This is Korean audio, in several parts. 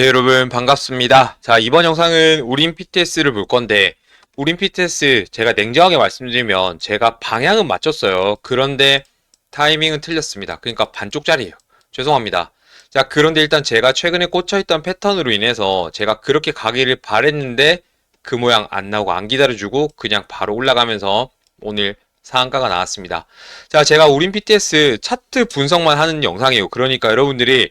네, 여러분 반갑습니다. 자, 이번 영상은 우린 PTS를 볼 건데 우린 PTS 제가 냉정하게 말씀드리면 제가 방향은 맞췄어요. 그런데 타이밍은 틀렸습니다. 그러니까 반쪽짜리예요. 죄송합니다. 자, 그런데 일단 제가 최근에 꽂혀있던 패턴으로 인해서 제가 그렇게 가기를 바랬는데 그 모양 안 나오고 안 기다려주고 그냥 바로 올라가면서 오늘 상한가가 나왔습니다. 자, 제가 우린 PTS 차트 분석만 하는 영상이에요. 그러니까 여러분들이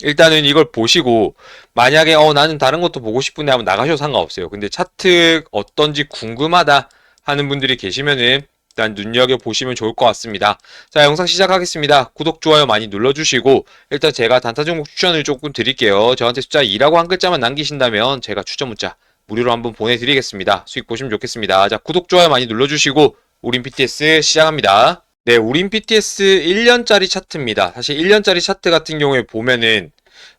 일단은 이걸 보시고 만약에 어 나는 다른 것도 보고 싶은데 하면 나가셔도 상관없어요. 근데 차트 어떤지 궁금하다 하는 분들이 계시면은 일단 눈여겨 보시면 좋을 것 같습니다. 자, 영상 시작하겠습니다. 구독, 좋아요 많이 눌러주시고 일단 제가 단타 종목 추천을 조금 드릴게요. 저한테 숫자 2라고 한 글자만 남기신다면 제가 추천 문자 무료로 한번 보내드리겠습니다. 수익 보시면 좋겠습니다. 자, 구독, 좋아요 많이 눌러주시고 우린 PTS 시작합니다. 네, 우린 PTS 1년짜리 차트입니다. 사실 1년짜리 차트 같은 경우에 보면은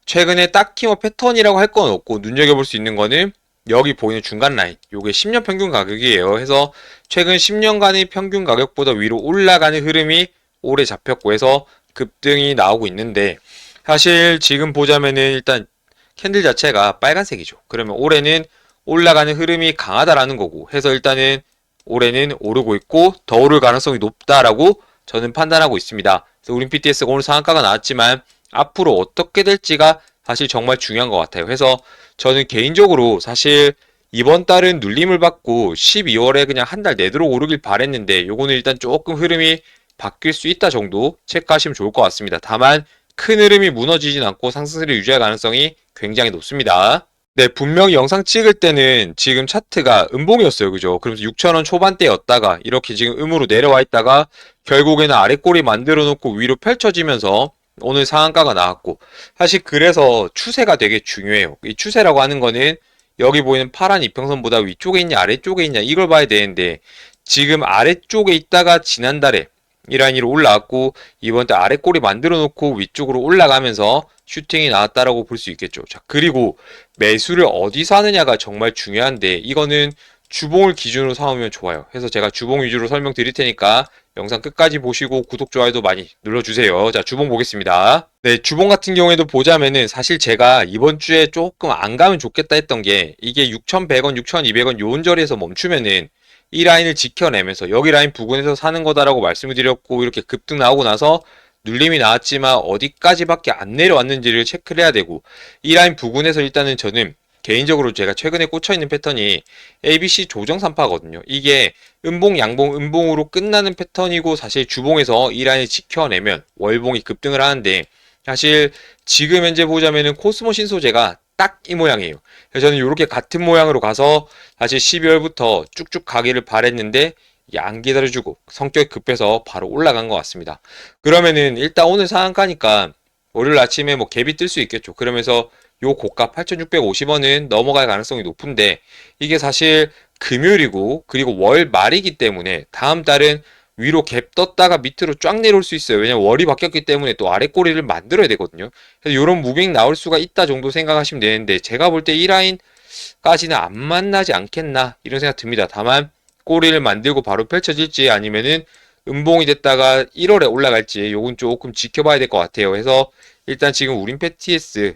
최근에 딱히 뭐 패턴이라고 할 건 없고 눈여겨볼 수 있는 거는 여기 보이는 중간 라인 요게 10년 평균 가격이에요. 해서 최근 10년간의 평균 가격보다 위로 올라가는 흐름이 오래 잡혔고 해서 급등이 나오고 있는데 사실 지금 보자면은 일단 캔들 자체가 빨간색이죠. 그러면 올해는 올라가는 흐름이 강하다라는 거고 해서 일단은 올해는 오르고 있고 더 오를 가능성이 높다라고 저는 판단하고 있습니다. 그래서 우린 PTS가 오늘 상한가가 나왔지만 앞으로 어떻게 될지가 사실 정말 중요한 것 같아요. 그래서 저는 개인적으로 사실 이번 달은 눌림을 받고 12월에 그냥 한 달 내도록 오르길 바랬는데 요거는 일단 조금 흐름이 바뀔 수 있다 정도 체크하시면 좋을 것 같습니다. 다만 큰 흐름이 무너지진 않고 상승세를 유지할 가능성이 굉장히 높습니다. 네, 분명히 영상 찍을 때는 지금 차트가 음봉이었어요. 그죠? 그러면서 6,000원 초반대였다가 이렇게 지금 음으로 내려와 있다가 결국에는 아래 꼬리 만들어 놓고 위로 펼쳐지면서 오늘 상한가가 나왔고 사실 그래서 추세가 되게 중요해요. 이 추세라고 하는 거는 여기 보이는 파란 이평선보다 위쪽에 있냐 아래쪽에 있냐 이걸 봐야 되는데 지금 아래쪽에 있다가 지난달에 이 라인으로 올라왔고 이번 달 아래 꼬리 만들어 놓고 위쪽으로 올라가면서 슈팅이 나왔다라고 볼 수 있겠죠. 자, 그리고 매수를 어디서 하느냐가 정말 중요한데 이거는 주봉을 기준으로 삼으면 좋아요. 그래서 제가 주봉 위주로 설명드릴 테니까 영상 끝까지 보시고 구독, 좋아요도 많이 눌러주세요. 자, 주봉 보겠습니다. 네, 주봉 같은 경우에도 보자면은 사실 제가 이번 주에 조금 안 가면 좋겠다 했던 게 이게 6,100원, 6,200원 요온 자리에서 멈추면은 이 라인을 지켜내면서 여기 라인 부근에서 사는 거다라고 말씀을 드렸고 이렇게 급등 나오고 나서 눌림이 나왔지만 어디까지밖에 안 내려왔는지를 체크를 해야 되고 이 라인 부근에서 일단은 저는 개인적으로 제가 최근에 꽂혀 있는 패턴이 ABC 조정 3파거든요. 이게 음봉, 양봉, 음봉으로 끝나는 패턴이고 사실 주봉에서 이 라인을 지켜내면 월봉이 급등을 하는데 사실 지금 현재 보자면은 코스모 신소재가 딱 이 모양이에요. 그래서 저는 이렇게 같은 모양으로 가서 사실 12월부터 쭉쭉 가기를 바랬는데 안 기다려주고 성격이 급해서 바로 올라간 것 같습니다. 그러면은 일단 오늘 상한가니까 월요일 아침에 뭐 갭이 뜰 수 있겠죠. 그러면서 요 고가 8,650원은 넘어갈 가능성이 높은데 이게 사실 금요일이고 그리고 월 말이기 때문에 다음 달은 위로 갭 떴다가 밑으로 쫙 내려올 수 있어요. 왜냐면 월이 바뀌었기 때문에 또 아래 꼬리를 만들어야 되거든요. 그래서 이런 무빙 나올 수가 있다 정도 생각하시면 되는데 제가 볼 때 이 라인까지는 안 만나지 않겠나 이런 생각 듭니다. 다만 꼬리를 만들고 바로 펼쳐질지 아니면은 음봉이 됐다가 1월에 올라갈지 요건 조금 지켜봐야 될 것 같아요. 그래서 일단 지금 우린 패티에스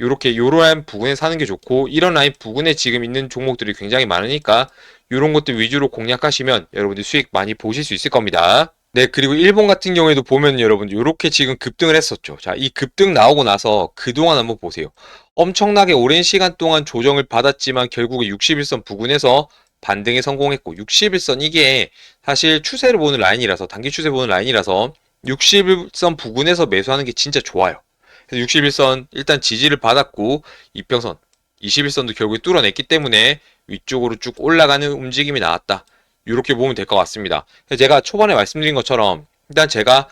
요렇게 요런 부근에 사는 게 좋고 이런 라인 부근에 지금 있는 종목들이 굉장히 많으니까 요런 것들 위주로 공략하시면 여러분들 수익 많이 보실 수 있을 겁니다. 네, 그리고 일본 같은 경우에도 보면 여러분들 요렇게 지금 급등을 했었죠. 자, 이 급등 나오고 나서 그동안 한번 보세요. 엄청나게 오랜 시간 동안 조정을 받았지만 결국에 61선 부근에서 반등에 성공했고 61선 이게 사실 추세를 보는 라인이라서 단기 추세 보는 라인이라서 61선 부근에서 매수하는 게 진짜 좋아요. 그래서 61선 일단 지지를 받았고 이평선 21선도 결국에 뚫어냈기 때문에 위쪽으로 쭉 올라가는 움직임이 나왔다. 이렇게 보면 될 것 같습니다. 제가 초반에 말씀드린 것처럼 일단 제가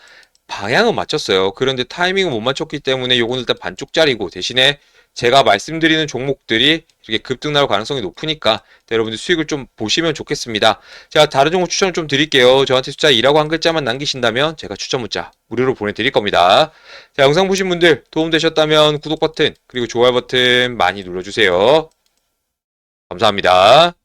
방향은 맞췄어요. 그런데 타이밍은 못 맞췄기 때문에 요건 일단 반쪽짜리고 대신에 제가 말씀드리는 종목들이 이렇게 급등 나올 가능성이 높으니까 여러분들 수익을 좀 보시면 좋겠습니다. 제가 다른 종목 추천을 좀 드릴게요. 저한테 숫자 2라고 한 글자만 남기신다면 제가 추천 문자 무료로 보내드릴 겁니다. 자, 영상 보신 분들 도움되셨다면 구독 버튼 그리고 좋아요 버튼 많이 눌러주세요. 감사합니다.